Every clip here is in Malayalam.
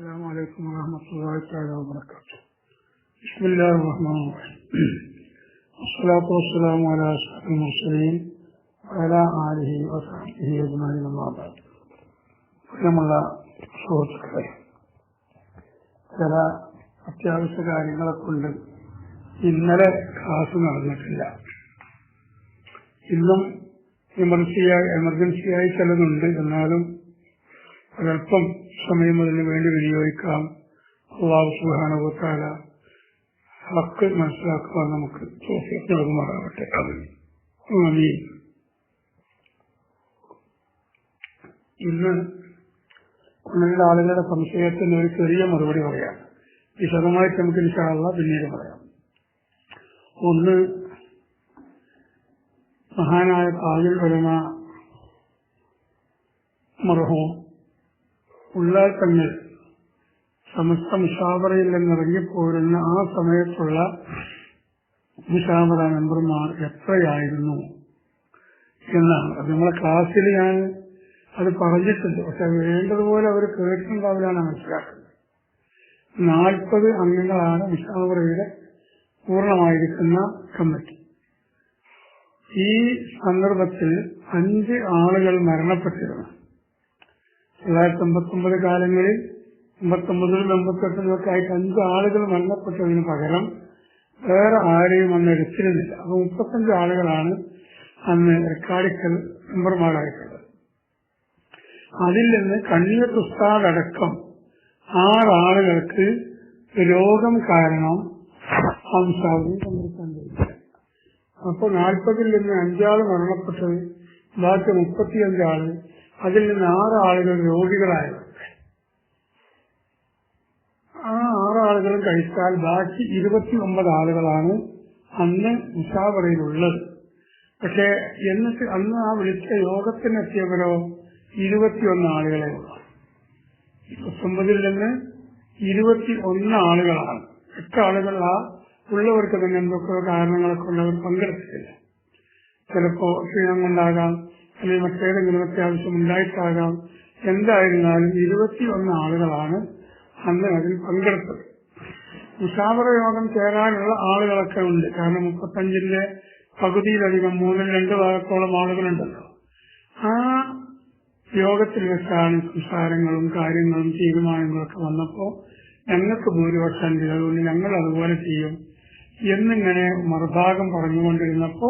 السلام عليكم ورحمة الله تعالى وبركاته بسم الله الرحمن الرحيم والصلاة والسلام على أشرف المرسلين وعلى آله وصحبه أجمعين أما بعد പ്രിയമുള്ള സുഹൃത്തുക്കളെ ചില അത്യാവശ്യ കാര്യങ്ങളെ കൊണ്ട് ഇന്നലെ ക്ലാസ് നടന്നിട്ടില്ല ഇന്നും എമർജൻസിയായി എമർജൻസിയായി ചിലതുണ്ട് എന്നാലും ഒരല്പം സമയം അതിന് വേണ്ടി വിനിയോഗിക്കാം. അള്ളാഹു സുഹാനുഭവത്താല ഹക്ക് മനസ്സിലാക്കുവാൻ നമുക്ക് തോഫിക്ക് നൽകുമാറാവട്ടെ. ഇന്ന് ഒന്നിന്റെ ആളുകളുടെ സംശയത്തിന് ഒരു ചെറിയ മറുപടി പറയാം. വിശദമായിട്ട് നമുക്ക് ഇൻഷാള്ള പിന്നീട് പറയാം. ഒന്ന് മഹാനായ താജുൽ വരുന്ന മർഹൂം ഉള്ളാക്കങ്ങൾ. സമസ്ത മുഷാവറയിൽ നിന്നിറങ്ങിപ്പോരുന്ന ആ സമയത്തുള്ള മുഷാവറ മെമ്പർമാർ എത്രയായിരുന്നു എന്നാണ്. അത് നമ്മളെ ക്ലാസ്സിൽ ഞാൻ അത് പറഞ്ഞിട്ടുണ്ട്. പക്ഷെ വേണ്ടതുപോലെ അവർ കേട്ടിട്ടുണ്ടാവില്ലാണ് മനസ്സിലാക്കുന്നത്. നാൽപ്പത് അംഗങ്ങളാണ് മുഷാവറയുടെ പൂർണമായിരിക്കുന്ന കമ്മിറ്റി. ഈ സന്ദർഭത്തിൽ അഞ്ച് ആളുകൾ മരണപ്പെട്ടിരുന്നു. തൊള്ളായിരത്തി എൺപത്തൊമ്പത് കാലങ്ങളിൽ എൺപത്തൊമ്പതിലും എൺപത്തെട്ടിലൊക്കെ ആയിട്ട് അഞ്ച് ആളുകൾ മരണപ്പെട്ടതിന് പകരം വേറെ ആരെയും അന്ന് എടുത്തിരുന്നില്ല. അപ്പൊ മുപ്പത്തഞ്ച് ആളുകളാണ് അന്ന് റെക്കാർഡിക്കൽ മെമ്പർമാരായിട്ടുള്ളത്. അതിൽ നിന്ന് കണ്ണീർ ഉസ്താദ് അടക്കം ആറാളുകൾക്ക് രോഗം കാരണം ഹംസാവിനെ പങ്കെടുക്കാൻ കഴിയില്ല അപ്പൊ നാൽപ്പതിൽ നിന്ന് അഞ്ചാൾ മരണപ്പെട്ടത് ബാക്കി മുപ്പത്തിയഞ്ചാൾ അതിൽ നിന്ന് ആറ് ആളുകൾ ആ ആറ് ആളുകളും കഴിച്ചാൽ ബാക്കി ഇരുപത്തി ഒമ്പത് ആളുകളാണ് അന്ന് ഉഷാവറയിലുള്ളത്. പക്ഷെ എന്നിട്ട് അന്ന് ആ വിളിച്ച യോഗത്തിനെത്തിയവരോ ഇരുപത്തിയൊന്ന് ആളുകളെ ഉള്ളൂ. നിന്ന് ഇരുപത്തി ഒന്ന് ആളുകളാണ്. എട്ട് ആളുകൾ ആ ഉള്ളവർക്ക് തന്നെ എന്തൊക്കെ കാരണങ്ങളൊക്കെ ഉള്ളവർ പങ്കെടുത്തിട്ടില്ല. ചിലപ്പോ ക്ഷീണം കൊണ്ടാകാം അല്ലെങ്കിൽ മറ്റേതെങ്കിലും അത്യാവശ്യം ഉണ്ടായിട്ടാകാം. എന്തായിരുന്നാലും ഇരുപത്തിയൊന്ന് ആളുകളാണ് അന്ന് അതിൽ പങ്കെടുത്തത്. മുഷാവറ യോഗം ചേരാനുള്ള ആളുകളൊക്കെ ഉണ്ട്. കാരണം മുപ്പത്തഞ്ചിന്റെ പകുതിയിലധികം മൂന്നിൽ രണ്ട് ഭാഗത്തോളം ആളുകളുണ്ടല്ലോ. ആ യോഗത്തിൽ വെച്ചാണ് സംസാരങ്ങളും കാര്യങ്ങളും തീരുമാനങ്ങളൊക്കെ വന്നപ്പോ ഞങ്ങൾക്ക് ഭൂരിപക്ഷം അതുകൊണ്ട് ഞങ്ങൾ അതുപോലെ ചെയ്യും എന്നിങ്ങനെ മറുഭാഗം പറഞ്ഞുകൊണ്ടിരുന്നപ്പോ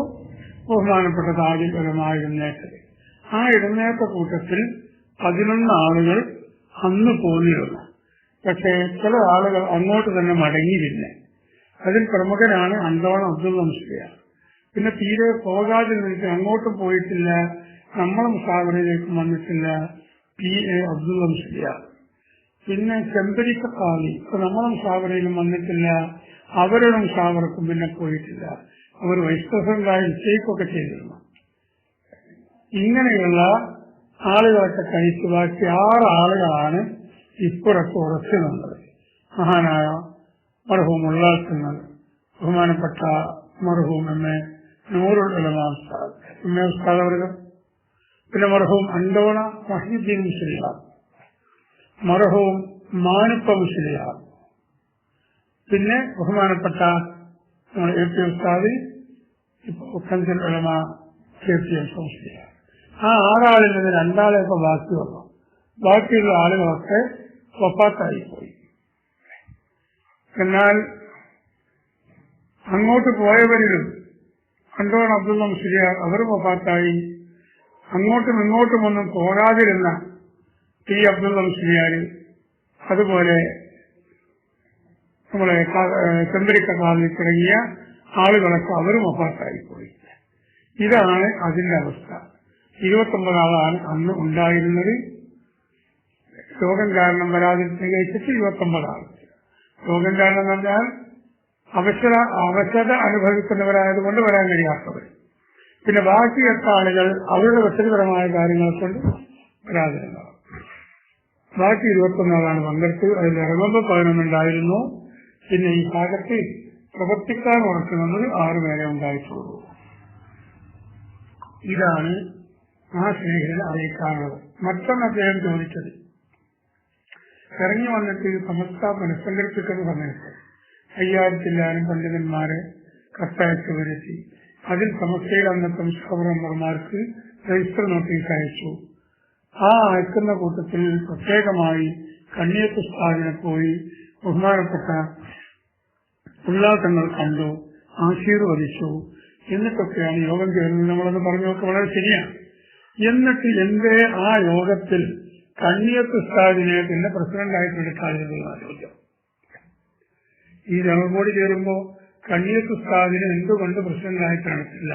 ബഹുമാനപ്പെട്ട താജിൽ എഴുന്നേറ്റത് ആ എഴുന്നേറ്റ കൂട്ടത്തിൽ പതിനൊന്ന് ആളുകൾ അന്ന് പോന്നിരുന്നു പക്ഷേ ചില ആളുകൾ അങ്ങോട്ട് തന്നെ മടങ്ങിയില്ല. അതിൽ പ്രമുഖനാണ് അന്തോണം അബ്ദുൾ മുസ്ലിയ പിന്നെ തീരെ പോകാതെ നിന്നിട്ട് അങ്ങോട്ടും പോയിട്ടില്ല നമ്മളും മുസാവറയിലേക്കും വന്നിട്ടില്ല പി എ അബ്ദുൾ മുസ്ലിയ പിന്നെ ചെമ്പരിക്ക കാലി ഇപ്പൊ നമ്മളെ മുസാവറയിലും വന്നിട്ടില്ല അവരുടെ മുസാവറക്കും പിന്നെ പോയിട്ടില്ല. അവർ വൈസ് പ്രസിഡന്റായി നിശ്ചയിക്കുകയൊക്കെ ചെയ്തിരുന്നു. ഇങ്ങനെയുള്ള ആളുകളൊക്കെ കഴിച്ചു ബാക്കി ആറ് ആളുകളാണ് ഇപ്പുറത്ത് ഉറച്ചു നിന്നത് മഹാനായ മർഹൂം ഉള്ളാക്കുന്നത് ബഹുമാനപ്പെട്ട മർഹൂം എം എ നൂറുൽ ഉസ്താദ്. എം എ ഉസ്താദ് അവർ പിന്നെ മർഹൂം അണ്ടോണ മഹീദ്ദീൻ മുസ്ലിയാർ മർഹൂം മാനുപ്പ മുസ്ലിയാർ പിന്നെ ബഹുമാനപ്പെട്ട എ പി ഉസ്താദി ഇപ്പൊ കഞ്ചൽ ഉലമ കെ പി എം മുസ്ലിയാർ ആ ആറാളിൽ നിന്ന് രണ്ടാളെ ഇപ്പൊ ബാക്കി വന്നു. ബാക്കിയുള്ള ആളുകളൊക്കെ വഫാത്തായി പോയി എന്നാൽ അങ്ങോട്ട് പോയവരിലും അന്തോൺ അബ്ദുള്ള മുസ്ലിയാർ അവർ വഫാത്തായി അങ്ങോട്ടും ഇങ്ങോട്ടും ഒന്നും പോകാതിരുന്ന ടി അബ്ദുള്ള മുസ്ലിയാർ അതുപോലെ നമ്മളെ ചെമ്പരിക്ക കാലിൽ തുടങ്ങിയ ആളുകളൊക്കെ അവരും വഫാത്തായി പോയി ഇതാണ് അതിന്റെ അവസ്ഥ. ഇരുപത്തൊമ്പത് ഒമ്പതാളാണ് അന്ന് ഉണ്ടായിരുന്നത്. രോഗം കാരണം വരാതിരുന്ന കഴിച്ചിട്ട് ഇരുപത്തൊമ്പതാണ് രോഗം കാരണം പറഞ്ഞാൽ അവശത അവശത അനുഭവിക്കുന്നവരായതുകൊണ്ട് വരാൻ കഴിയാത്തവർ പിന്നെ ബാക്കി എട്ട് ആളുകൾ അവരുടെ വ്യക്തിപരമായ കാര്യങ്ങൾ കൊണ്ട് വരാതിരുന്നതാണ് ബാക്കി ഇരുപത്തൊന്നാളാണ് പങ്കെടുത്ത്. അതിൽ ഇറങ്ങുമ്പോൾ പതിനൊന്നുണ്ടായിരുന്നു. പിന്നെ ഈ ഭാഗത്ത് പ്രവർത്തിക്കാൻ ഉറക്കുന്നത് ആറുപേരെ ഉണ്ടായിട്ടുള്ളൂ. ഇതാണ് ആ സ്നേഹിതൻ അറിയിക്കാനുള്ളത് മറ്റൊന്ന് അദ്ദേഹം ചോദിച്ചത്. ഇറങ്ങി വന്നിട്ട് സമസ്ത പുനഃസംഘടിപ്പിക്കുന്ന സമയത്ത് അയ്യായിരത്തില്ലാനും പണ്ഡിതന്മാരെ കത്തയച്ച് വരുത്തി. അതിൽ സമസ്തയിൽ അന്നത്തെ മെമ്പർമാർക്ക് രജിസ്റ്റർ നോട്ടീസ് അയച്ചു. ആ അയക്കുന്ന കൂട്ടത്തിൽ പ്രത്യേകമായി കണ്ണീർ സ്ഥാപനം പോയി ബഹുമാനപ്പെട്ട ഉല്ലാസങ്ങൾ കണ്ടു ആശീർവദിച്ചു. എന്നിട്ടൊക്കെയാണ് യോഗം ചേരുന്നത്. നമ്മളെന്ന് പറഞ്ഞതൊക്കെ വളരെ ശരിയാണ്. എന്നിട്ട് എന്റെ ആ യോഗത്തിൽ കണ്ണിയത്ത് ഉസ്താദിനെ പിന്നെ പ്രസിഡന്റായിട്ട് എടുക്കാതിരുന്ന ചോദ്യം ഈ ബോഡി ചേരുമ്പോ കണ്ണിയത്ത് ഉസ്താദിനെ എന്തുകൊണ്ട് പ്രസിഡന്റായിട്ടാണ് എടുത്തില്ല?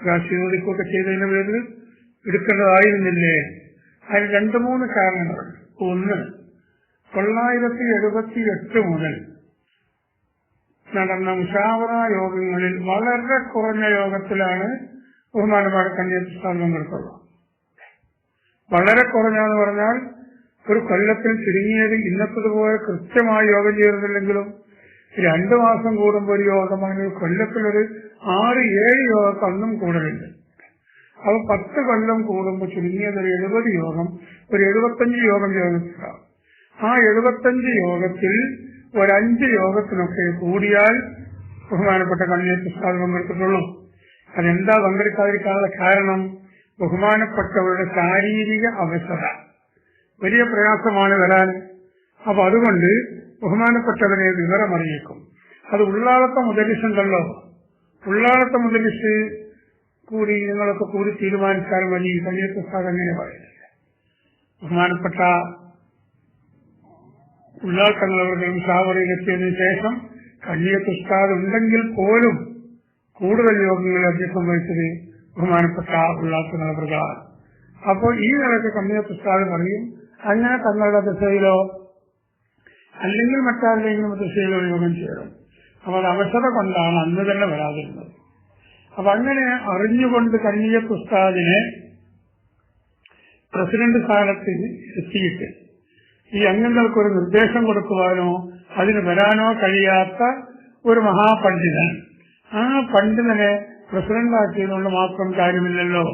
രാഷ്ട്രീയതൊക്കെ ചെയ്തതിന്റെ പേരിൽ എടുക്കേണ്ടതായിരുന്നില്ലേ? അതിന് രണ്ടു മൂന്ന് കാരണങ്ങൾ. ഒന്ന് തൊള്ളായിരത്തി എഴുപത്തി എട്ട് മുതൽ നടന്ന മുഷാവറ യോഗങ്ങളിൽ വളരെ കുറഞ്ഞ യോഗത്തിലാണ് ബഹുമാനമായ കന്യാസ്ഥാനങ്ങൾക്കുള്ള വളരെ കുറഞ്ഞെന്ന് പറഞ്ഞാൽ ഒരു കൊല്ലത്തിൽ ചുരുങ്ങിയത് ഇന്നത്തതുപോലെ കൃത്യമായി യോഗം ചെയ്യുന്നില്ലെങ്കിലും രണ്ടു മാസം കൂടുമ്പോൾ ഒരു യോഗമാണ് കൊല്ലത്തിലൊരു ആറ് ഏഴ് യോഗം അന്നും കൂടുതലുണ്ട് അപ്പൊ പത്ത് കൊല്ലം കൂടുമ്പോൾ ചുരുങ്ങിയത് ഒരു എഴുപത് യോഗം ഒരു എഴുപത്തഞ്ച് യോഗം ചേർന്നിട്ടുണ്ടാവും ആ എഴുപത്തഞ്ച് യോഗത്തിൽ ഒരഞ്ച് യോഗത്തിനൊക്കെ കൂടിയാൽ ബഹുമാനപ്പെട്ട കണ്ണീർ പുസ്തകം പങ്കെടുത്തിട്ടുള്ളൂ അതെന്താ പങ്കെടുക്കാതിരിക്കാനുള്ള കാരണം? ബഹുമാനപ്പെട്ടവരുടെ ശാരീരിക അവസ്ഥ. വലിയ പ്രയാസമാണ് വരാൻ. അപ്പൊ അതുകൊണ്ട് ബഹുമാനപ്പെട്ടവരെ വിവരമറിയിക്കും. അത് ഉള്ളാളത്തെ മുതലിസുണ്ടല്ലോ ഉള്ളാളത്തെ മുതലിസ് കൂടി നിങ്ങളൊക്കെ കൂടി തീരുമാനിച്ചാൽ മതി. കല്യത്ത് സാർ അങ്ങനെ പറയുന്നില്ല. ബഹുമാനപ്പെട്ട ഉള്ളാൾ തങ്ങളവരുടെ സാവറിയിലെത്തിയതിനു ശേഷം കല്യത്ത് ഉസ്താദ് ഉണ്ടെങ്കിൽ പോലും കൂടുതൽ യോഗങ്ങളിൽ വഹിച്ചത് ബഹുമാനപ്പെട്ട ഉള്ളാക്കങ്ങളെ പ്രകാരം അപ്പോൾ ഈ നിലയ്ക്ക് കണ്ണിയത്ത് ഉസ്താദ് പറയും അങ്ങനെ തങ്ങളുടെ ദിശയിലോ അല്ലെങ്കിൽ മറ്റാരുടെയെങ്കിലും ദിശയിലോ യോഗം ചെയ്യണം അപ്പൊ അത് അവസരം കൊണ്ടാണ് അന്ന് തന്നെ വരാതിരുന്നത്. അപ്പൊ അങ്ങനെ അറിഞ്ഞുകൊണ്ട് കണ്ണിയത്ത് ഉസ്താദിനെ പ്രസിഡന്റ് സ്ഥാനത്ത് എത്തിയിട്ട് ഈ അംഗങ്ങൾക്ക് ഒരു നിർദ്ദേശം കൊടുക്കുവാനോ അതിന് വരാനോ കഴിയാത്ത ഒരു മഹാപണ്ഡിതൻ ആ പണ്ഡിതനെ പ്രസിഡന്റാക്കിയതുകൊണ്ട് മാത്രം കാര്യമില്ലല്ലോ.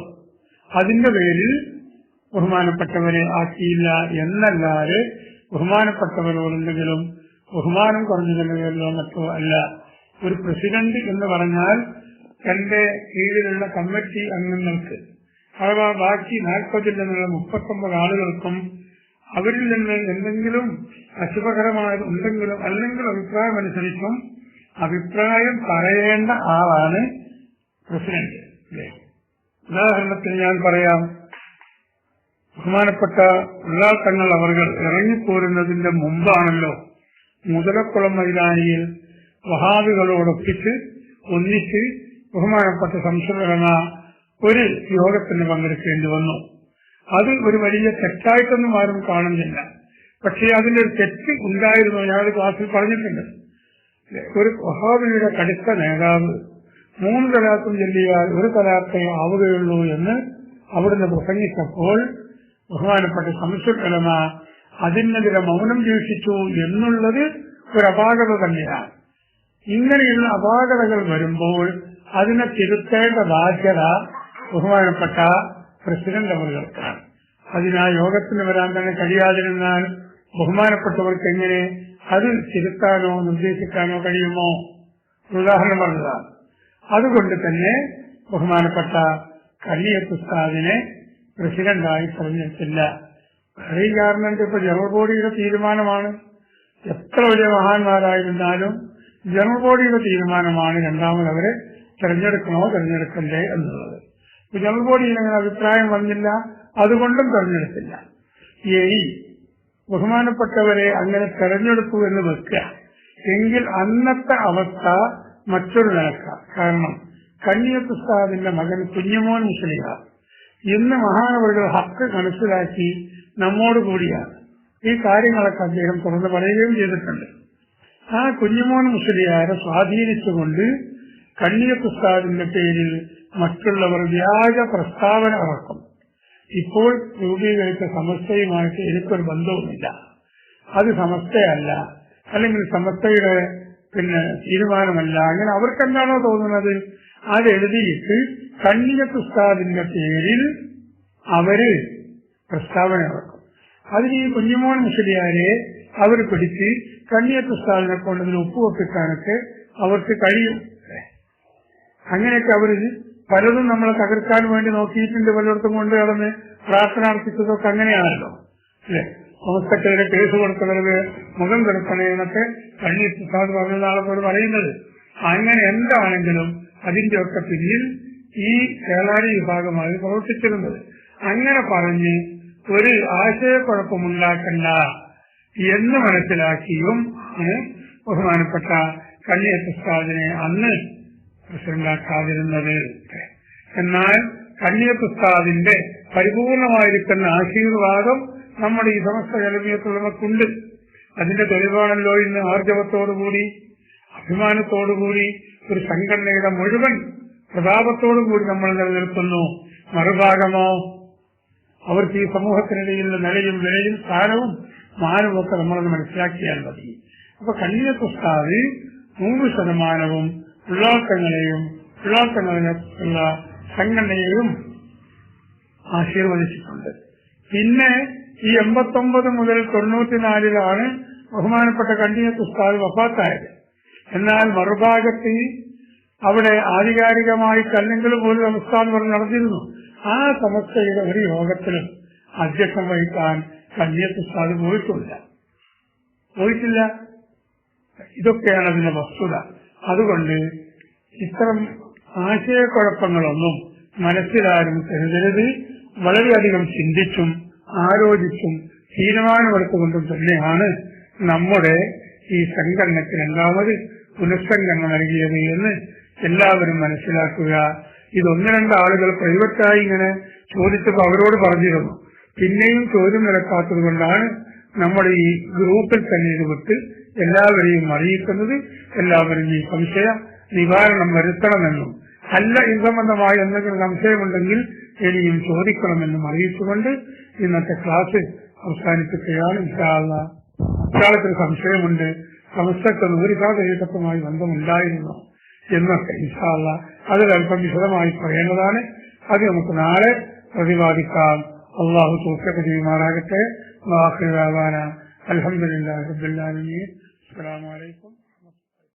അതിന്റെ പേരിൽ ബഹുമാനപ്പെട്ടവരെ ആക്കിയില്ല എന്നല്ലാതെ ബഹുമാനപ്പെട്ടവരോടെങ്കിലും ബഹുമാനം കുറഞ്ഞതിന്റെ പേരിലോ മറ്റോ അല്ല. ഒരു പ്രസിഡന്റ് എന്ന് പറഞ്ഞാൽ തന്റെ കീഴിലുള്ള കമ്മിറ്റി അംഗങ്ങൾക്ക് അഥവാ ബാക്കി നാൽപ്പതിൽ നിന്നുള്ള മുപ്പത്തൊമ്പത് ആളുകൾക്കും അവരിൽ നിന്ന് എന്തെങ്കിലും അശുഭകരമായത് ഉണ്ടെങ്കിലും അല്ലെങ്കിൽ അഭിപ്രായം അനുസരിച്ചും അഭിപ്രായം പറയേണ്ട ആളാണ് പ്രസിഡന്റ്. ഉദാഹരണത്തിന് ഞാൻ പറയാം ബഹുമാനപ്പെട്ട ഉള്ളാൾ അവർ ഇറങ്ങിപ്പോരുന്നതിന്റെ മുമ്പാണല്ലോ മുതലക്കുളം മൈതാനിയിൽ വഹാബികളോടൊപ്പിച്ച് ഒന്നിച്ച് ബഹുമാനപ്പെട്ട സംശയഘടന ഒരു യോഗത്തിന് പങ്കെടുക്കേണ്ടി വന്നു. അത് ഒരു വലിയ തെറ്റായിട്ടൊന്നും ആരും കാണുന്നില്ല. പക്ഷേ അതിലൊരു തെറ്റ് ഉണ്ടായിരുന്നു ഞാൻ ക്ലാസ്സിൽ പറഞ്ഞിട്ടുണ്ട്. ഒരു വഹാബിയുടെ കടുത്ത നേതാവ് മൂന്ന് തലാത്തും ചൊല്ലിയാൽ ഒരു തലാത്തേ ആവുകയുള്ളൂ എന്ന് അവിടുന്ന് പ്രസംഗിച്ചപ്പോൾ ബഹുമാനപ്പെട്ട സംശുദ്ധലമ അതിനെതിരെ മൗനം വീക്ഷിച്ചു എന്നുള്ളത് ഒരു അപാകത തന്നെയാണ്. ഇങ്ങനെയുള്ള അപാകതകൾ വരുമ്പോൾ അതിനെ തിരുത്തേണ്ട ബാധ്യത ബഹുമാനപ്പെട്ട പ്രസിഡന്റ് അവർക്കാണ്. അതിനാ യോഗത്തിന് വരാൻ തന്നെ കഴിയാതിരുന്നാൽ ബഹുമാനപ്പെട്ടവർക്ക് എങ്ങനെ അത് തിരുത്താനോ നിർദ്ദേശിക്കാനോ കഴിയുമോ? ഉദാഹരണം പറഞ്ഞതാണ്. അതുകൊണ്ട് തന്നെ ബഹുമാനപ്പെട്ട കല്ലിയത്ത് ഉസ്താദിനെ പ്രസിഡന്റായി തെരഞ്ഞെടുത്തില്ല. വേറെ ഗവൺമെന്റ് ഇപ്പൊ ജനറൽ ബോഡിയുടെ തീരുമാനമാണ്. എത്ര വലിയ മഹാന്മാരായിരുന്നാലും ജനറൽ ബോഡിയുടെ തീരുമാനമാണ് രണ്ടാമത് അവരെ തെരഞ്ഞെടുക്കണോ തെരഞ്ഞെടുക്കണ്ടേ എന്നുള്ളത്. ജനറൽ ബോഡിയിൽ അങ്ങനെ അഭിപ്രായം വന്നില്ല അതുകൊണ്ടും തെരഞ്ഞെടുത്തില്ല. ഇനി ബഹുമാനപ്പെട്ടവരെ അങ്ങനെ തെരഞ്ഞെടുത്തു എന്ന് വെക്കുക. എങ്കിൽ അന്നത്തെ അവസ്ഥ മറ്റൊരു നിലക്ക. കാരണം കണ്ണിയത്ത് മകൻ കുഞ്ഞുമോൻ മുസ്ലിഹ. ഇന്ന് മഹാനവരുടെ ഹക്ക് മനസ്സിലാക്കി നമ്മോട് കൂടിയാണ് ഈ കാര്യങ്ങളൊക്കെ അദ്ദേഹം തുറന്ന് പറയുകയും ചെയ്തിട്ടുണ്ട്. ആ കുഞ്ഞുമോൻ മുസ്ലിയാരെ സ്വാധീനിച്ചുകൊണ്ട് കണ്ണിയത്ത് പേരിൽ മറ്റുള്ളവർ വ്യാജ പ്രസ്താവന ഇറക്കും. ഇപ്പോൾ രൂപീകരിച്ച സമസ്തയുമായിട്ട് എനിക്കൊരു ബന്ധവുമില്ല. അത് സമസ്തയല്ല അല്ലെങ്കിൽ സമസ്തയുടെ പിന്നെ തീരുമാനമല്ല. അങ്ങനെ അവർക്ക് എന്താണോ തോന്നുന്നത്? അത് എഴുതിയിട്ട് കണ്ണിയത്ത് ഉസ്താദിന്റെ പേരിൽ അവർ പ്രസ്താവന ഇറക്കും അതിന് ഈ കുഞ്ഞുമോൻ മുസ്ലിയാരെ അവർ പിടിച്ച് കണ്ണിയത്ത് പുസ്താദിനെ കൊണ്ടതിന് ഉപ്പുവെപ്പിക്കാനൊക്കെ അവർക്ക് കഴിയും. അങ്ങനെയൊക്കെ അവർ പലതും നമ്മൾ തകർക്കാൻ വേണ്ടി നോക്കിയിട്ടുണ്ട് പലയിടത്തും കൊണ്ട് കടന്ന് പ്രാർത്ഥന അർപ്പിച്ചതൊക്കെ അങ്ങനെയാണല്ലോ. അല്ലെ? ഹോസ്പിറ്റലിലെ കേസ് കൊടുത്തവർക്ക് മുഖം കിടക്കണേ എന്നൊക്കെ കണ്ണീർ പ്രസാദ് പറഞ്ഞ പോലും പറയുന്നത്. അങ്ങനെ എന്താണെങ്കിലും അതിന്റെ ഒക്കെ പിന്നിൽ ഈ കേളാരി വിഭാഗമായി പ്രവർത്തിച്ചിരുന്നത്. അങ്ങനെ പറഞ്ഞ് ഒരു ആശയക്കുഴപ്പമുണ്ടാക്കണ്ട എന്ന് മനസ്സിലാക്കിയും ബഹുമാനപ്പെട്ട കണ്ണിയ പ്രസാദിനെ അന്ന് പ്രസിഡന്റാക്കാതിരുന്നത് എന്നാൽ കണ്ണിയത്ത് ഉസ്താദിന്റെ പരിപൂർണമായിരിക്കുന്ന ആശീർവാദം നമ്മുടെ ഈ സമസ്ത ജലമീയത്തുള്ളവർക്കുണ്ട് അതിന്റെ തെളിവാണല്ലോ ഇന്ന് ആർജവത്തോടുകൂടി അഭിമാനത്തോടുകൂടി ഒരു സംഘടനയുടെ മുഴുവൻ പ്രതാപത്തോടുകൂടി നമ്മൾ നിലനിൽക്കുന്നു. മറുഭാഗമോ അവർക്ക് ഈ സമൂഹത്തിനിടയിലുള്ള നിലയും വിലയും സ്ഥാനവും മാനവും ഒക്കെ നമ്മളത് മനസ്സിലാക്കിയാൽ മതി. അപ്പൊ കണ്ണിയത്ത് ഉസ്താദ് നൂറ് ശതമാനവും ഉള്ളാക്കങ്ങളെയും ഉള്ളാക്കങ്ങളിലുള്ള സംഘടനയെയും ആശീർവദിച്ചിട്ടുണ്ട്. പിന്നെ ഈ എൺപത്തൊമ്പത് മുതൽ തൊണ്ണൂറ്റിനാലിലാണ് ബഹുമാനപ്പെട്ട കണ്ടിന്യൂസ് ഉസ്താദ് വഫാത്തായത്. എന്നാൽ മറുഭാഗത്ത് അവിടെ ആധികാരികമായി കല്ലെങ്കിൽ പോലും പറഞ്ഞ് നടന്നിരുന്നു. ആ സമസ്തയുടെ ഒരു യോഗത്തിലും അധ്യക്ഷം വഹിക്കാൻ കല്യത്ത് ഉസ്താദ് പോയിട്ടില്ല. പോയിട്ടില്ല. ഇതൊക്കെയാണ് അതിന്റെ വസ്തുത. അതുകൊണ്ട് ഇത്തരം ആശയക്കുഴപ്പങ്ങളൊന്നും മനസ്സിലാരും കരുതരുത്. വളരെയധികം ചിന്തിച്ചും ആലോചിച്ചും തീരുമാനമെടുത്തുകൊണ്ടും തന്നെയാണ് നമ്മുടെ ഈ സംഘടനയ്ക്ക് രണ്ടാമത് പുനഃസംഘടന നൽകിയത് എന്ന് എല്ലാവരും മനസ്സിലാക്കുക. ഇതൊന്ന് രണ്ട് ആളുകൾ പ്രൈവറ്റായി ഇങ്ങനെ ചോദിച്ചപ്പോൾ അവരോട് പറഞ്ഞിരുന്നു. പിന്നെയും ചോദ്യം നിരക്കാത്തത് കൊണ്ടാണ് നമ്മൾ ഈ ഗ്രൂപ്പിൽ തന്നെ ഇത് വിട്ട് എല്ലാവരെയും അറിയിക്കുന്നത്. എല്ലാവരും ഈ സംശയ നിവാരണം വരുത്തണമെന്നും അല്ല ഇത് എന്തെങ്കിലും സംശയമുണ്ടെങ്കിൽ ഇനിയും ചോദിക്കണമെന്നും അറിയിച്ചുകൊണ്ട് ഇന്നത്തെ ക്ലാസ് അവസാനിപ്പിക്കുകയാണ്. ഇൻഷാല്ല സംശയമുണ്ട്. സംശയമുണ്ട് ഒരു നൂറിസാദയുമായി ബന്ധമുണ്ടായിരുന്നു? എന്നൊക്കെ ഇൻഷാള്ള അതിലൽപ്പം വിശദമായി പറയേണ്ടതാണ്. അത് നമുക്ക് നാളെ പ്രതിപാദിക്കാം. അള്ളാഹു ചെയ്യുമാറാകട്ടെ അലഹമുല്ലാ അസ്സാം അസ്സലാമലൈക്കും